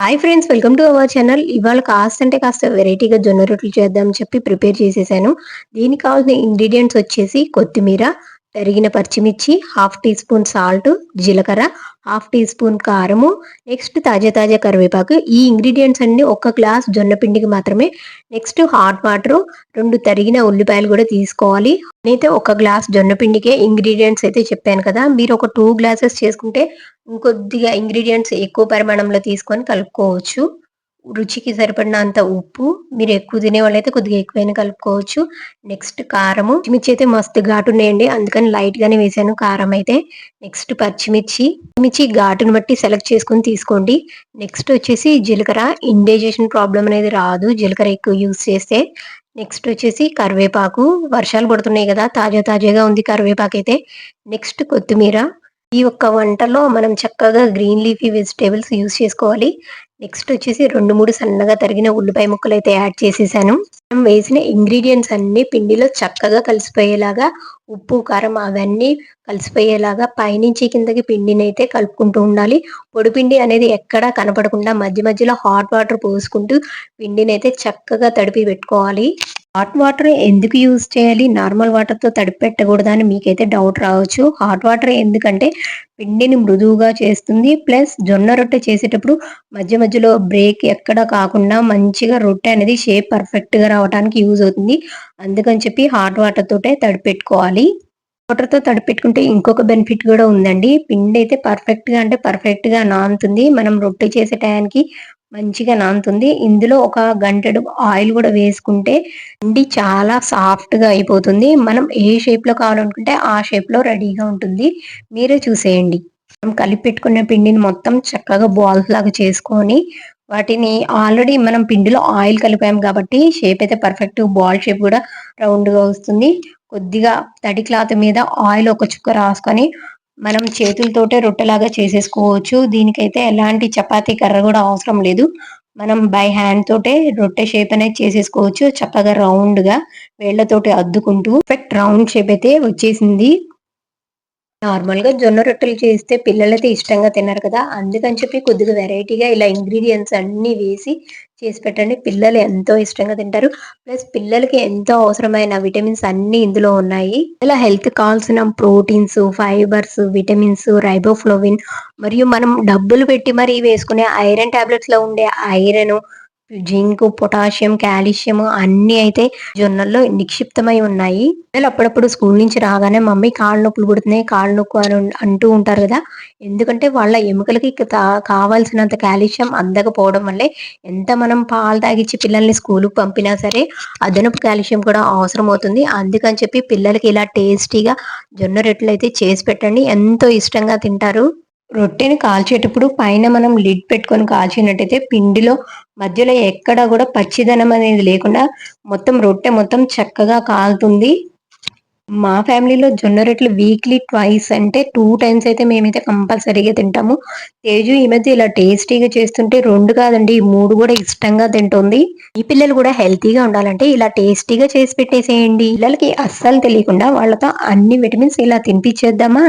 Hi friends welcome to our channel ఇవాళ కాస్త అంటే కాస్త వెరైటీగా జొన్న రొట్టెలు చేద్దామని చెప్పి ప్రిపేర్ చేసేసాను. దీనికి కావాల్సిన ఇంగ్రీడియంట్స్ వచ్చేసి కొత్తిమీర తరిగిన పచ్చిమిర్చి హాఫ్ టీ స్పూన్ సాల్ట్ జీలకర్ర హాఫ్ టీ స్పూన్ కారము. నెక్స్ట్ తాజా తాజా కరివేపాకు. ఈ ఇంగ్రీడియంట్స్ అన్ని ఒక గ్లాస్ జొన్న పిండికి మాత్రమే. నెక్స్ట్ హాట్ వాటర్ రెండు తరిగిన ఉల్లిపాయలు కూడా తీసుకోవాలి. నేనైతే ఒక గ్లాస్ జొన్న పిండికే ఇంగ్రీడియంట్స్ అయితే చెప్పాను కదా. మీరు ఒక టూ గ్లాసెస్ చేసుకుంటే ఇంకొద్దిగా ఇంగ్రీడియంట్స్ ఎక్కువ పరిమాణంలో తీసుకొని కలుపుకోవచ్చు. రుచికి సరిపడినంత ఉప్పు మీరు ఎక్కువ తినే వాళ్ళైతే కొద్దిగా ఎక్కువైనా కలుపుకోవచ్చు. నెక్స్ట్ కారము. పచ్చిమిర్చి అయితే మస్తు ఘాటు ఉన్నాయండి. అందుకని లైట్ గానే వేసాను కారం అయితే. నెక్స్ట్ పచ్చిమిర్చి. పచ్చిమిర్చి ఘాటును బట్టి సెలెక్ట్ చేసుకుని తీసుకోండి. నెక్స్ట్ వచ్చేసి జీలకర్ర. ఇండైజేషన్ ప్రాబ్లం అనేది రాదు. జీలకర్ర ఎక్కువ యూజ్ చేస్తే. నెక్స్ట్ వచ్చేసి కరివేపాకు. వర్షాలు పడుతున్నాయి కదా తాజా తాజాగా ఉంది కరివేపాకు అయితే. నెక్స్ట్ కొత్తిమీర. ఈ ఒక్క వంటలో మనం చక్కగా గ్రీన్ లీఫీ వెజిటేబుల్స్ యూస్ చేసుకోవాలి. నెక్స్ట్ వచ్చేసి రెండు మూడు సన్నగా తరిగిన ఉల్లిపాయ ముక్కలు అయితే యాడ్ చేసేసాను. మనం వేసిన ఇంగ్రీడియంట్స్ అన్ని పిండిలో చక్కగా కలిసిపోయేలాగా ఉప్పు కారం అవన్నీ కలిసిపోయేలాగా పైనుంచి కిందకి పిండిని అయితే కలుపుకుంటూ ఉండాలి. పొడిపిండి అనేది ఎక్కడా కనపడకుండా మధ్య మధ్యలో హాట్ వాటర్ పోసుకుంటూ పిండిని అయితే చక్కగా తడిపి పెట్టుకోవాలి. హాట్ వాటర్ ఎందుకు యూజ్ చేయాలి? నార్మల్ వాటర్తో తడిపి పెట్టకూడదా అని మీకైతే డౌట్ రావచ్చు. హాట్ వాటర్ ఎందుకంటే పిండిని మృదువుగా చేస్తుంది. ప్లస్ జొన్న రొట్టె చేసేటప్పుడు మధ్య మధ్యలో బ్రేక్ ఎక్కడ కాకుండా మంచిగా రొట్టె అనేది షేప్ పర్ఫెక్ట్గా రావడానికి యూజ్ అవుతుంది. అందుకని చెప్పి హాట్ వాటర్ తోటే తడిపెట్టుకోవాలి. వాటర్తో తడిపెట్టుకుంటే ఇంకొక బెనిఫిట్ కూడా ఉందండి. పిండి అయితే పర్ఫెక్ట్గా అంటే పర్ఫెక్ట్గా నానుతుంది. మనం రొట్టె చేసే టయానికి మంచిగా నానుతుంది. ఇందులో ఒక గంటడు ఆయిల్ కూడా వేసుకుంటే పిండి చాలా సాఫ్ట్గా అయిపోతుంది. మనం ఏ షేప్లో కావాలనుకుంటే ఆ షేప్లో రెడీగా ఉంటుంది. మీరే చూసేయండి. మనం కలిపి పెట్టుకున్న పిండిని మొత్తం చక్కగా బాల్స్ లాగా చేసుకొని వాటిని ఆల్రెడీ మనం పిండిలో ఆయిల్ కలిపాం కాబట్టి షేప్ అయితే పర్ఫెక్ట్ బాల్ షేప్ కూడా రౌండ్గా వస్తుంది. కొద్దిగా తడి క్లాత్ మీద ఆయిల్ ఒక చుక్క రాసుకొని మనం చేతులతోటే రొట్టెలాగా చేసేసుకోవచ్చు. దీనికైతే ఎలాంటి చపాతీ కర్ర కూడా అవసరం లేదు. మనం బై హ్యాండ్ తోటే రొట్టె షేప్ అనేది చేసేసుకోవచ్చు. చక్కగా రౌండ్గా వేళ్ళతోటి అద్దుకుంటూ. పెట్ రౌండ్ షేప్ అయితే వచ్చేసింది. నార్మల్గా జొన్న రొట్టెలు చేస్తే పిల్లలైతే ఇష్టంగా తిన్నారు కదా అందుకని చెప్పి కొద్దిగా వెరైటీగా ఇలా ఇంగ్రీడియంట్స్ అన్ని వేసి చేసి పెట్టండి. పిల్లలు ఎంతో ఇష్టంగా తింటారు. ప్లస్ పిల్లలకి ఎంతో అవసరమైన విటమిన్స్ అన్ని ఇందులో ఉన్నాయి. ఇలా హెల్త్ కావాల్సిన ప్రోటీన్స్ ఫైబర్స్ విటమిన్స్ రైబోఫ్లోవిన్ మరియు మనం డబ్బులు పెట్టి మరీ వేసుకునే ఐరన్ టాబ్లెట్స్లో ఉండే ఐరన్ జింక్ పొటాషియం కాల్షియం అన్ని అయితే జొన్నల్లో నిక్షిప్తమై ఉన్నాయి. పిల్లలు అప్పుడప్పుడు స్కూల్ నుంచి రాగానే మమ్మీ కాళ్ళు నొప్పులు పుడుతున్నాయి కాళ్ళు నొప్పు అని అంటూ ఉంటారు కదా. ఎందుకంటే వాళ్ళ ఎముకలకి కావాల్సినంత కాల్షియం అందకపోవడం వల్లే ఎంత మనం పాలు తాగిచ్చి పిల్లల్ని స్కూల్కి పంపినా సరే అదనపు కాల్షియం కూడా అవసరం అవుతుంది అందుకని చెప్పి పిల్లలకి ఇలా టేస్టీగా జొన్న రొట్టెలు అయితే చేసి పెట్టండి. ఎంతో ఇష్టంగా తింటారు. రొట్టెని కాల్చేటప్పుడు పైన మనం లిడ్ పెట్టుకొని కాల్చినట్టయితే పిండిలో మధ్యలో ఎక్కడా కూడా పచ్చిదనం అనేది లేకుండా మొత్తం రొట్టె మొత్తం చక్కగా కాలుతుంది. మా ఫ్యామిలీలో జొన్న రొట్టెలు వీక్లీ ట్వైస్ అంటే టూ టైమ్స్ అయితే మేమైతే కంపల్సరీగా తింటాము. తేజు ఈ మధ్య ఇలా టేస్టీగా చేస్తుంటే రెండు కాదండి మూడు కూడా ఇష్టంగా తింటుంది. ఈ పిల్లలు కూడా హెల్తీగా ఉండాలంటే ఇలా టేస్టీగా చేసి పెట్టేసేయండి. పిల్లలకి అస్సలు తెలియకుండా వాళ్ళతో అన్ని విటమిన్స్ ఇలా తినిపించేద్దామా?